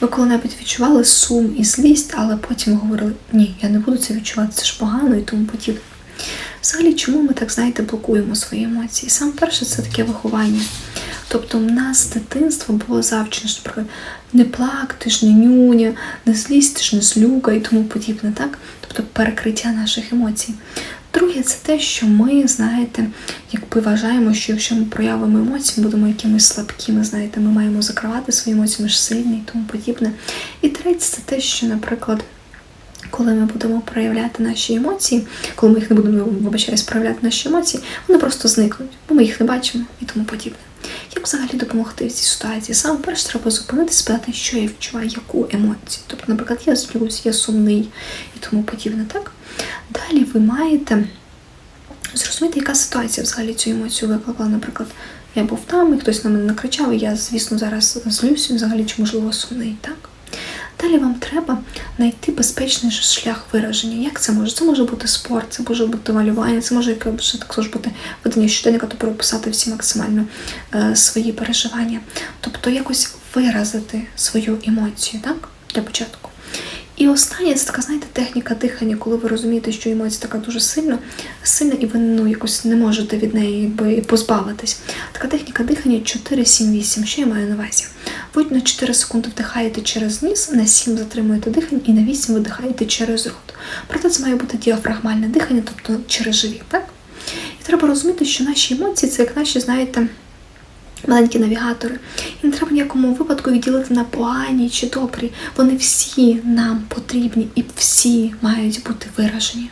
Ви коли-небудь відчували сум і злість, але потім говорили, ні, я не буду це відчувати, це ж погано і тому подібне. Взагалі, чому ми так, знаєте, блокуємо свої емоції? Саме перше, це таке виховання. Тобто в нас з дитинства було завчено, наприклад, не плак, ти ж не нюня, не злізь, ти ж не злюка і тому подібне, так? Тобто перекриття наших емоцій. Друге, це те, що ми, знаєте, якби вважаємо, що якщо ми проявимо емоції, ми будемо якимись слабкими, знаєте, ми маємо закривати свої емоції, ми ж сильні і тому подібне. І третє, це те, що, наприклад, коли ми будемо проявляти наші емоції, коли ми їх не будемо вибачаюсь, проявляти наші емоції, вони просто зникнуть, бо ми їх не бачимо і тому подібне. Як взагалі допомогти в цій ситуації? Саме перше треба зупинитися, спитати, що я відчуваю, яку емоцію. Тобто, наприклад, я злюсь, я сумний і тому подібне, так? Далі ви маєте зрозуміти, яка ситуація взагалі цю емоцію викликала. Наприклад, я був там, і хтось на мене накричав, і я, звісно, зараз злюсь, взагалі чи можливо сумний, так? Далі вам треба знайти безпечний шлях вираження. Як це може? Це може бути спорт, це може бути малювання, це може також бути ведення щоденника, тобто прописати всі максимально е, свої переживання. Тобто якось виразити свою емоцію, так? Для початку. І останнє це така, знаєте, техніка дихання, коли ви розумієте, що емоція така дуже сильна, сильна, і ви ну, якось не можете від неї якби, позбавитись. Така техніка дихання 4-7-8. Що я маю на увазі? Ви на 4 секунди вдихаєте через ніс, на 7 затримуєте дихання і на 8 видихаєте через рот. Проте це має бути діафрагмальне дихання, тобто через живіт. так? І треба розуміти, що наші емоції це як наші, знаєте, маленькі навігатори. І не треба ніякому випадку відділити на погані чи добрі. Вони всі нам потрібні і всі мають бути виражені.